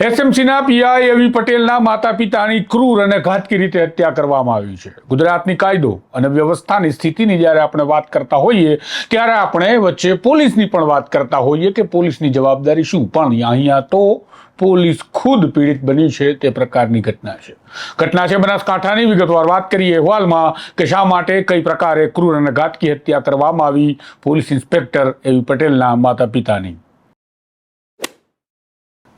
એસએમસીના PI એવી પટેલના માતા પિતાની ક્રૂર અને ઘાતકી રીતે હત્યા કરવામાં આવી છે. ગુજરાતની કાયદો અને વ્યવસ્થાની સ્થિતિની જ્યારે આપણે વાત કરતા હોઈએ, ત્યારે આપણે વચ્ચે પોલીસની પણ વાત કરતા હોઈએ કે પોલીસની જવાબદારી શું? પણ અહીંયા તો પોલીસ ખુદ પીડિત બની છે, તે પ્રકારની ઘટના છે. ઘટના છે બનાસકાંઠાની. વિગતવાર વાત કરીએ અહેવાલમાં કે શા માટે કઈ પ્રકારે ક્રૂર અને ઘાતકી હત્યા કરવામાં આવી? પોલીસ ઇન્સ્પેક્ટર એવી પટેલના માતા પિતાની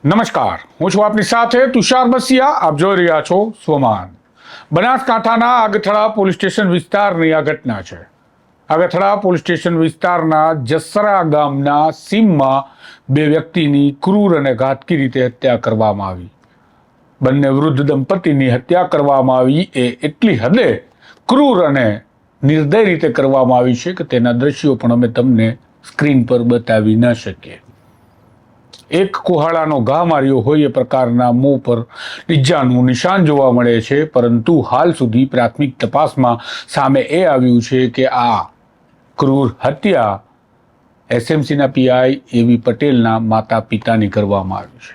નમસ્કાર. હું છું આપની સાથે તુષાર બસિયા. આપ જોઈ રહ્યા છો સ્વમાન. બનાસકાંઠાના આગથળા પોલીસ સ્ટેશન વિસ્તારની આ ઘટના છે. આગથળા પોલીસ સ્ટેશન વિસ્તારના જસરા ગામના સીમમાં બે વ્યક્તિની ક્રૂર અને ઘાતકી રીતે હત્યા કરવામાં આવી. બંને વૃદ્ધ દંપતીની હત્યા કરવામાં આવી એ એટલી હદે ક્રૂર અને નિર્દય રીતે કરવામાં આવી છે કે તેના દ્રશ્યો પણ અમે તમને સ્ક્રીન પર બતાવી ન શકીએ. એક કુહાડાનો ઘા માર્યો હોય એ પ્રકારના મોં પર ઈજાનું નિશાન જોવા મળે છે, પરંતુ હાલ સુધી પ્રાથમિક તપાસમાં સામે એ આવ્યું છે કે આ ક્રૂર હત્યા એસએમસીના પીઆઈ એવી પટેલના માતા પિતાની કરવામાં આવી છે.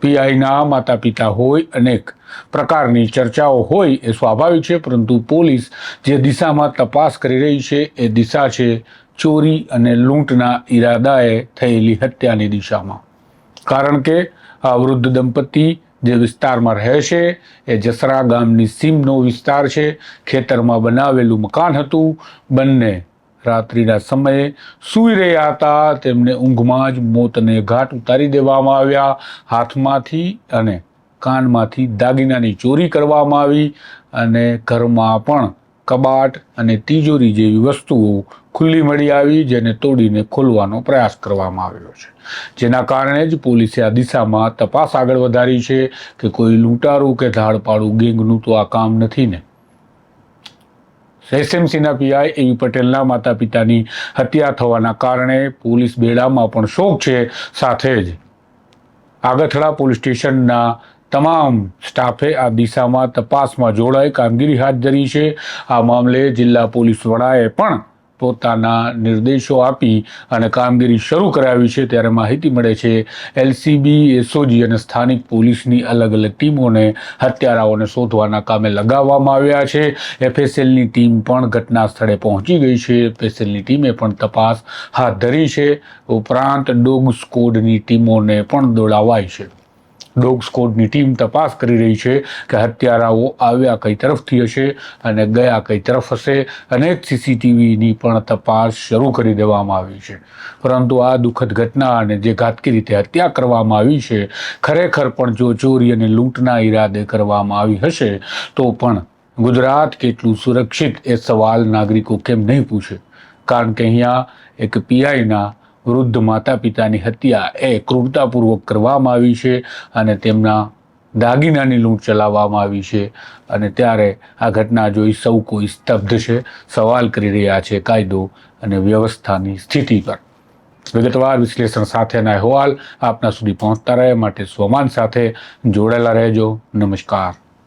પીઆઈના માતા પિતા હોય, અનેક પ્રકારની ચર્ચાઓ હોય એ સ્વાભાવિક છે, પરંતુ પોલીસ જે દિશામાં તપાસ કરી રહી છે, એ દિશા છે ચોરી અને લૂંટના ઈરાદાએ થયેલી હત્યાની દિશામાં. કારણ કે આ વૃદ્ધ દંપતી જે વિસ્તારમાં રહે છે, એ જસરા ગામની સીમનો વિસ્તાર છે. ખેતરમાં બનાવેલું મકાન હતું. બંને રાત્રિના સમયે સૂઈ રહ્યા હતા. તેમને ઊંઘમાં જ મોતને ઘાટ ઉતારી દેવામાં આવ્યા. હાથમાંથી અને કાનમાંથી દાગીનાની ચોરી કરવામાં આવી અને ઘરમાં પણ કબાટ અને તિજોરી જેવી વસ્તુઓ ખુલ્લી મળી આવી જેને તોડીને ખોલવાનો પ્રયાસ કરવામાં આવ્યો છે. જેના કારણે જ પોલીસે આ દિશામાં તપાસ આગળ વધારી છે કે કોઈ લૂંટારું કે ધાડપાડું ગેંગનું તો આ કામ નથી ને. એસએમસીના પીઆઈ એવી પટેલના માતા પિતાની હત્યા થવાના કારણે પોલીસ બેડામાં પણ શોક છે સાથે જ. આગથળા પોલીસ સ્ટેશનના તમામ સ્ટાફે આ દિશામાં તપાસમાં જોડાઈ કામગીરી હાથ ધરી છે. આ મામલે જિલ્લા પોલીસ વડાએ પણ પોતાના નિર્દેશો આપી અને કામગીરી શરૂ કરાવી છે. ત્યારે માહિતી મળે છે, એલસીબી, એસઓજી અને સ્થાનિક પોલીસની અલગ અલગ ટીમોને હત્યારાઓને શોધવાના કામે લગાવવામાં આવ્યા છે. એફએસએલની ટીમ પણ ઘટના સ્થળે પહોંચી ગઈ છે. એફએસએલની ટીમે પણ તપાસ હાથ ધરી છે. ઉપરાંત ડોગ સ્કોડની ટીમોને પણ દોડાવાઈ છે. ડોગ સ્કોડની ટીમ તપાસ કરી રહી છે કે હત્યારાઓ આવ્યા કઈ તરફથી હશે અને ગયા કઈ તરફ હશે અનેક સીસીટીવીની પણ તપાસ શરૂ કરી દેવામાં આવી છે. પરંતુ આ દુઃખદ ઘટના અને જે ઘાતકી રીતે હત્યા કરવામાં આવી છે, ખરેખર પણ જો ચોરી અને લૂંટના ઈરાદે કરવામાં આવી હશે, તો પણ ગુજરાત કેટલું સુરક્ષિત એ સવાલ નાગરિકો કેમ નહીં પૂછે? કારણ કે અહીંયા એક પીઆઈના વૃદ્ધ માતા પિતાની હત્યા એ ક્રૂરતાપૂર્વક કરવામાં આવી છે અને તેમના દાગીનાની લૂંટ ચલાવવામાં આવી છે. અને ત્યારે આ ઘટના જોઈ સૌ કોઈ સ્તબ્ધ છે, સવાલ કરી રહ્યા છે કાયદો અને વ્યવસ્થાની સ્થિતિ પર. વિગતવાર વિશ્લેષણ સાથેના અહેવાલ આપના સુધી પહોંચતા રહે. માટે સ્વમાન સાથે જોડાયેલા રહેજો. નમસ્કાર.